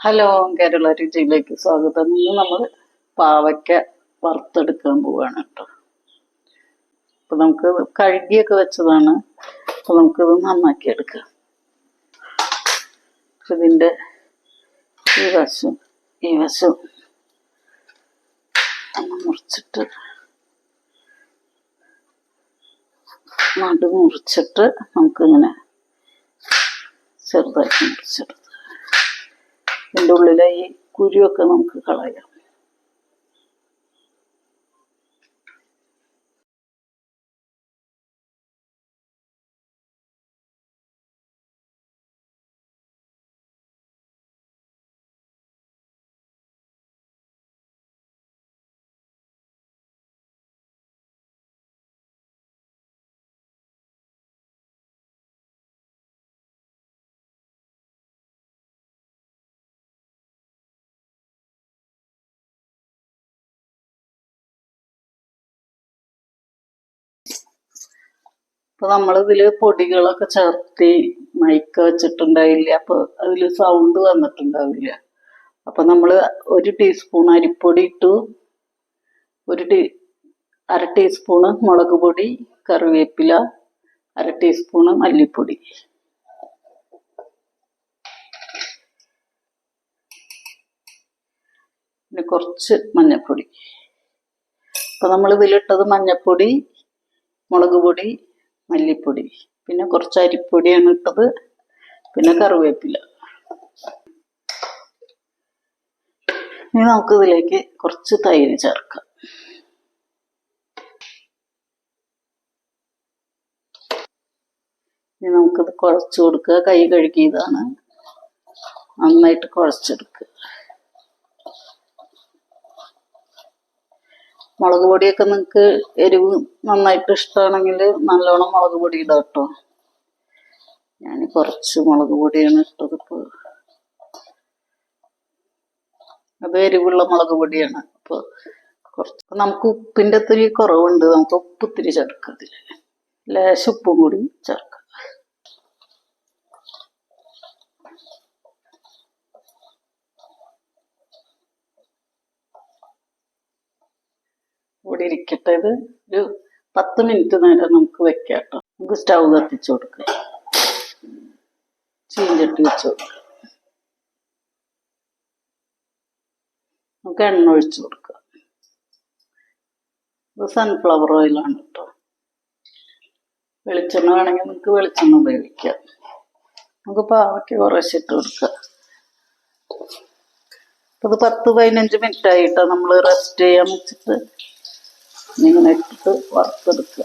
Hello Kerala രുചിയിലേക്ക് സ്വാഗതം. ഇന്ന് നമ്മൾ പാവയ്ക്ക വറുത്തെടുക്കാൻ പോവാണ് കേട്ടോ. അപ്പൊ നമുക്ക് കഴുകിയൊക്കെ വെച്ചതാണ്. അപ്പൊ നമുക്കിത് നന്നാക്കി എടുക്കാം. ഇതിന്റെ ഈ വശം ഈ വശം മുറിച്ചിട്ട് നടു മുറിച്ചിട്ട് നമുക്കിങ്ങനെ ചെറുതായിട്ട് മുറിച്ചെടുത്ത് ഇതിന്റെ ഉള്ളിലെ ഈ കുരുവൊക്കെ നമുക്ക് കളയാം. അപ്പൊ നമ്മൾ ഇതിൽ പൊടികളൊക്കെ ചേർത്തി മൈക്ക് വെച്ചിട്ടുണ്ടായില്ല അപ്പൊ അതിൽ സൗണ്ട് വന്നിട്ടുണ്ടാവില്ല. അപ്പൊ നമ്മൾ ഒരു ടീസ്പൂൺ അരിപ്പൊടി ഇട്ടു ഒരു ടീ അര ടീസ്പൂണ് മുളക് പൊടി കറിവേപ്പില അര ടീസ്പൂണ് മല്ലിപ്പൊടി. പിന്നെ കുറച്ച് മഞ്ഞപ്പൊടി. അപ്പൊ നമ്മൾ ഇതിലിട്ടത് മഞ്ഞൾപ്പൊടി മുളക് പൊടി മല്ലിപ്പൊടി. പിന്നെ കുറച്ച് അരിപ്പൊടിയാണ് ഇട്ടത്. പിന്നെ കറിവേപ്പില. ഇനി നമുക്ക് ഇതിലേക്ക് കുറച്ച് തൈര് ചേർക്കാം. ഇനി നമുക്കിത് കുഴച്ച് കൊടുക്കുക. കൈ കഴുകിയതാണ്. നന്നായിട്ട് കുഴച്ചെടുക്കുക. മുളക് പൊടിയൊക്കെ നിങ്ങൾക്ക് എരിവ് നന്നായിട്ട് ഇഷ്ടമാണെങ്കിൽ നല്ലോണം മുളക് പൊടി ഇടാം കേട്ടോ ഞാൻ കുറച്ച് മുളക് പൊടിയാണ് ഇട്ടത് ഇപ്പോൾ അത് എരിവുള്ള മുളക് പൊടിയാണ്. അപ്പോൾ കുറച്ച് നമുക്ക് ഉപ്പിന്റെ ഒത്തിരി കുറവുണ്ട്. നമുക്ക് ഉപ്പ് ഇത്തിരി ചേർക്കാം അതിൽ ലേശം ഉപ്പും കൂടി ചേർക്കാം. ഇവിടെ ഇരിക്കട്ടെ. ഇത് ഒരു പത്ത് മിനിറ്റ് നേരം നമുക്ക് വെക്കാം കേട്ടോ. നമുക്ക് സ്റ്റൗ കത്തിച്ചു കൊടുക്കാം. ചീഞ്ചട്ടി വെച്ച് കൊടുക്കാം. നമുക്ക് എണ്ണ ഒഴിച്ചു കൊടുക്കാം. ഇത് സൺഫ്ലവർ ഓയിലാണ് കേട്ടോ. വെളിച്ചെണ്ണ വേണമെങ്കിൽ നമുക്ക് വെളിച്ചെണ്ണ ഉപയോഗിക്കാം. നമുക്ക് പാവയ്ക്ക് കുറച്ചിട്ട് കൊടുക്കാം. ഇത് പത്ത് പതിനഞ്ച് മിനിറ്റ് ആയിട്ടോ നമ്മൾ റെസ്റ്റ് ചെയ്യാൻ വെച്ചിട്ട് ഇങ്ങനെ ഇട്ടിട്ട് വറുത്തെടുക്കുക.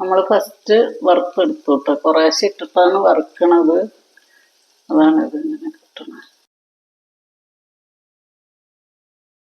നമ്മൾ ഫസ്റ്റ് വറുത്തെടുത്തു കേട്ടോ കുറേശ്ശെ ഇട്ടിട്ടാണ് വറുക്കണത്. അതാണ് ഇത് ഇങ്ങനെ കിട്ടണത്.